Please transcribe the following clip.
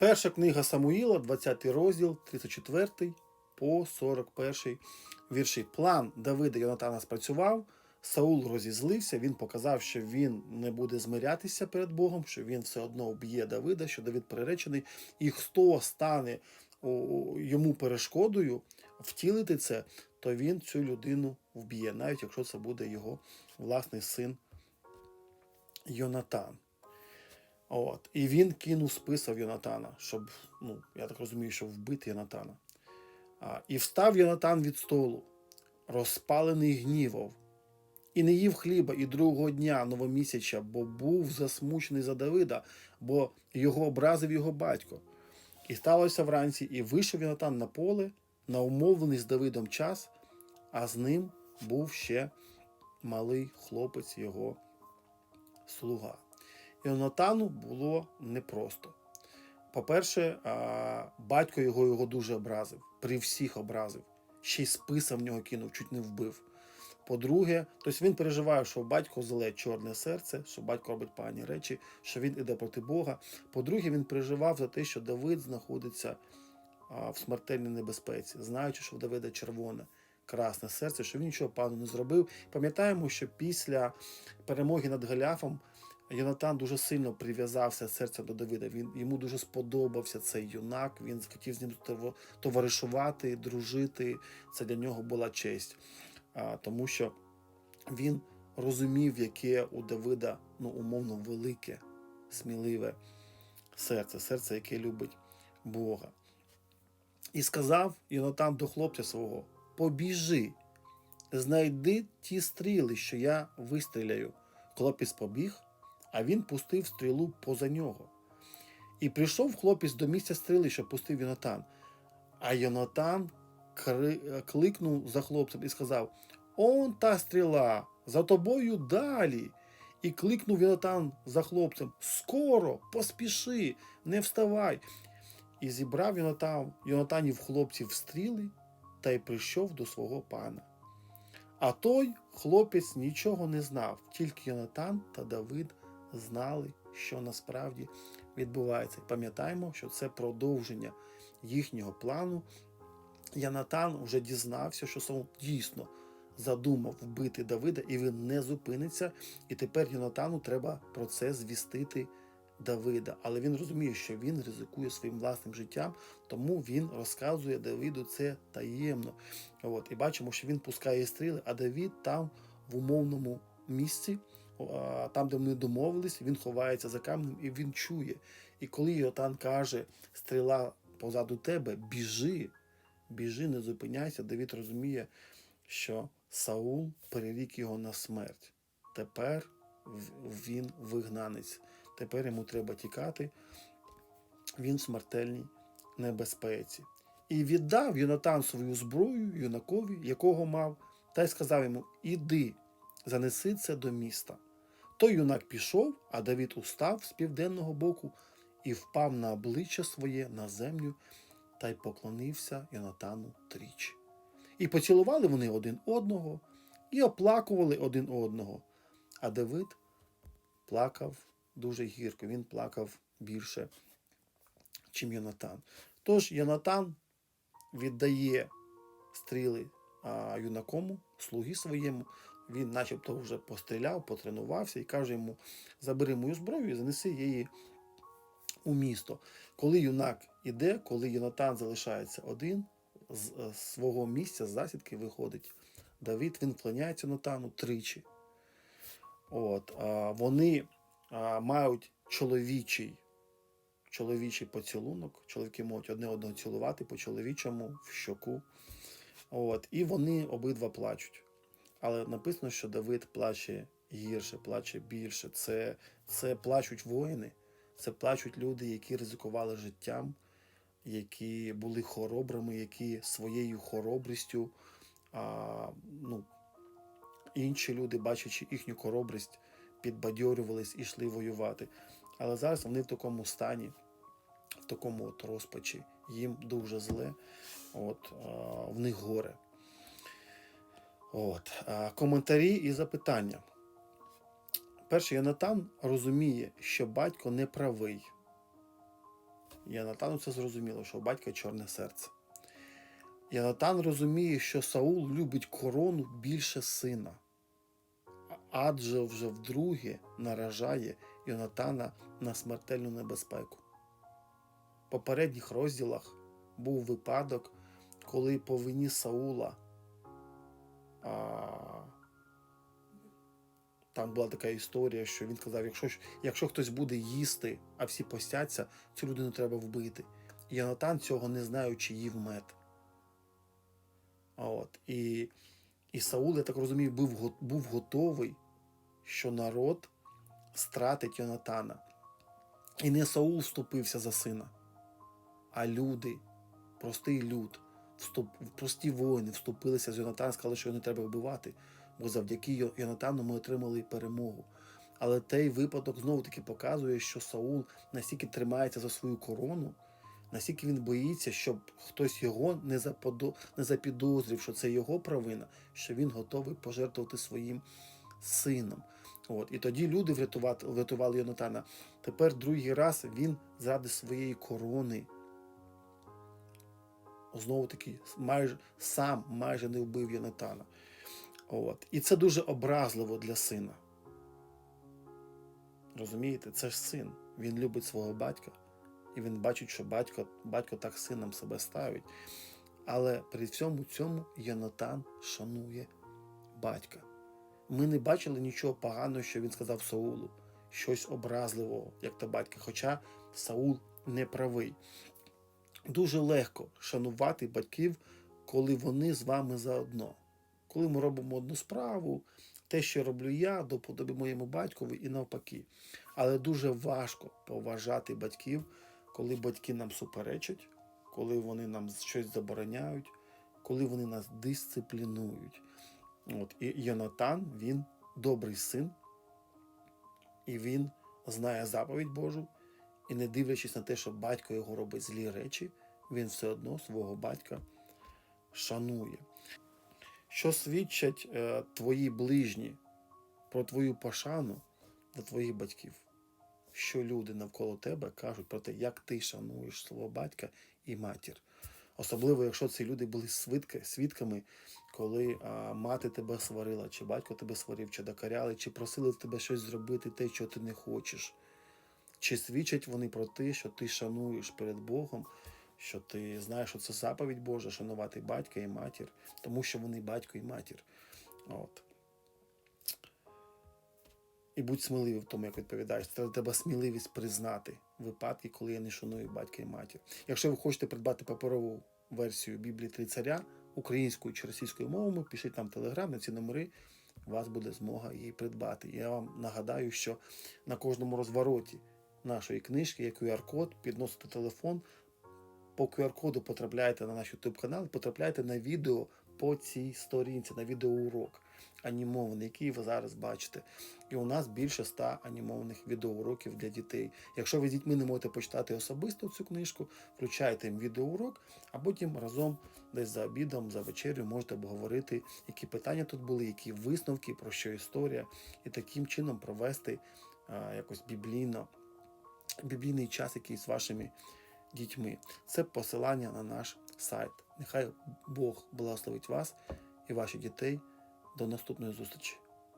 Перша книга Самуїла, 20 розділ, 34 по 41 вірші. План Давида Йонатана спрацював. Саул розізлився, він показав, що він не буде змирятися перед Богом, що він все одно вб'є Давида, що Давид приречений, і хто стане йому перешкодою втілити це, то він цю людину вб'є, навіть якщо це буде його власний син Йонатан. От. І він кинув списав Йонатана, щоб, ну, я так розумію, щоб вбити Йонатана. А, і встав Йонатан від столу, розпалений гнівом, і не їв хліба і другого дня новомісяча, бо був засмучений за Давида, бо його образив його батько. І сталося вранці, і вийшов Йонатан на поле, на умовлений з Давидом час, а з ним був ще малий хлопець його слуга. Йонатану було непросто. По-перше, батько його його дуже образив, при всіх образив. Ще й списа в нього кинув, чуть не вбив. По-друге, тобто він переживає, що батько зле чорне серце, що батько робить погані речі, що він іде проти Бога. По-друге, він переживав за те, що Давид знаходиться в смертельній небезпеці, знаючи, що в Давида червоне, красне серце, що він нічого пану не зробив. Пам'ятаємо, що після перемоги над Галяфом Йонатан дуже сильно прив'язався серцем до Давида. Він йому дуже сподобався цей юнак. Він хотів з ним товаришувати, дружити. Це для нього була честь, а, тому що він розумів, яке у Давида ну умовно велике, сміливе серце, серце, яке любить Бога. І сказав Йонатан до хлопця свого: Побіжи, знайди ті стріли, що я вистріляю. Хлопець побіг, а він пустив стрілу поза нього. І прийшов хлопець до місця стріли, що пустив Йонатан. А Йонатан кликнув за хлопцем і сказав: Он та стріла, за тобою далі. І кликнув Йонатан за хлопцем: Скоро, поспіши, не вставай. І зібрав Йонатан, Йонатанів хлопців стріли та й прийшов до свого пана. А той хлопець нічого не знав, тільки Йонатан та Давид знали, що насправді відбувається. Пам'ятаємо, що це продовження їхнього плану. Янатан вже дізнався, що Саул дійсно задумав вбити Давида, і він не зупиниться. І тепер Йонатану треба про це звістити Давида. Але він розуміє, що він ризикує своїм власним життям, тому він розказує Давиду це таємно. От, і бачимо, що він пускає стріли, а Давид там в умовному місці, там, де вони домовились, він ховається за каменем і він чує. І коли Йотан каже, стріла позаду тебе, біжи, біжи, не зупиняйся, Давид розуміє, що Саул перерік його на смерть. Тепер він вигнанець. Тепер йому треба тікати. Він в смертельній небезпеці. І віддав Йонатан свою зброю юнакові, якого мав, та й сказав йому: Іди, занеси це до міста. Той юнак пішов, а Давид устав з південного боку і впав на обличчя своє на землю та й поклонився Йонатану тричі. І поцілували вони один одного, і оплакували один одного. А Давид плакав дуже гірко, він плакав більше, чим Йонатан. Тож Йонатан віддає стріли а, юнакому, слугі своєму. Він начебто вже постріляв, потренувався і каже йому: забери мою зброю і занеси її у місто. Коли юнак іде, коли Йонатан залишається один, з е, свого місця з засідки виходить Давид, він вклоняється Йонатану тричі. От, а, вони а, мають чоловічий, чоловічий поцілунок. Чоловіки можуть одне одного цілувати по чоловічому в щоку. От, і вони обидва плачуть. Але написано, що Давид плаче гірше, плаче більше. Це, це плачуть воїни, це плачуть люди, які ризикували життям, які були хоробрими, які своєю хоробрістю, а, ну, інші люди, бачачи їхню хоробрість, підбадьорювались і йшли воювати. Але зараз вони в такому стані, в такому от розпачі, їм дуже зле, от, а, в них горе. От, коментарі і запитання. Перше, Йонатан розуміє, що батько не правий. Янатану це зрозуміло, що у батька чорне серце. Янатан розуміє, що Саул любить корону більше сина, адже вже вдруге наражає Йонатана на смертельну небезпеку. В попередніх розділах був випадок, коли по вині Саула а, там була така історія, що він казав: якщо, якщо хтось буде їсти, а всі постяться, цю людину треба вбити. І Йонатан цього не знаючи їв мед. От. І, і Саул, я так розумію, був, був готовий, що народ стратить Йонатана. І не Саул вступився за сина, а люди, простий люд, вступ, прості воїни вступилися з Йонатана, сказали, що його не треба вбивати, бо завдяки Йонатану ми отримали перемогу. Але той випадок знову таки показує, що Саул настільки тримається за свою корону, настільки він боїться, щоб хтось його не, заподо... не запідозрив, що це його провина, що він готовий пожертвувати своїм сином. От. І тоді люди врятували Йонатана. Тепер другий раз він заради своєї корони. Знову таки, майже, сам майже не вбив Йонатана. От. І це дуже образливо для сина. Розумієте, це ж син. Він любить свого батька, і він бачить, що батько, батько так сином себе ставить. Але при всьому цьому Йонатан шанує батька. Ми не бачили нічого поганого, що він сказав Саулу, щось образливого, як то батька. Хоча Саул не правий. Дуже легко шанувати батьків, коли вони з вами заодно. Коли ми робимо одну справу, те, що роблю я, до подоби моєму батькові і навпаки. Але дуже важко поважати батьків, коли батьки нам суперечать, коли вони нам щось забороняють, коли вони нас дисциплінують. От, і Йонатан, він добрий син, і він знає заповідь Божу, і не дивлячись на те, що батько його робить злі речі, він все одно свого батька шанує. Що свідчать е, твої ближні про твою пошану до твоїх батьків? Що люди навколо тебе кажуть про те, як ти шануєш свого батька і матір? Особливо, якщо ці люди були свідки, свідками, коли а, мати тебе сварила, чи батько тебе сварив, чи докаряли, чи просили тебе щось зробити, те, що ти не хочеш. Чи свідчать вони про те, що ти шануєш перед Богом, що ти знаєш, що це заповідь Божа, шанувати батька і матір, тому що вони батько і матір. От. І будь сміливий в тому, як відповідаєш. Це тебе сміливість признати випадки, коли я не шаную батька і матір. Якщо ви хочете придбати паперову версію Біблії Три царя українською чи російською мовами, пишіть нам телеграм на ці номери. У вас буде змога її придбати. Я вам нагадаю, що на кожному розвороті нашої книжки є QR-код, підносите телефон. По QR-коду потрапляєте на наш YouTube канал, потрапляєте на відео по цій сторінці, на відеоурок анімований, який ви зараз бачите. І у нас більше ста анімованих відеоуроків для дітей. Якщо ви з дітьми не можете почитати особисто цю книжку, включайте їм відеоурок, а потім разом десь за обідом, за вечерю можете обговорити, які питання тут були, які висновки, про що історія, і таким чином провести а, якось біблійно, біблійний час якийсь з вашими дітьми. Це посилання на наш сайт. Нехай Бог благословить вас і ваших дітей. До наступної зустрічі.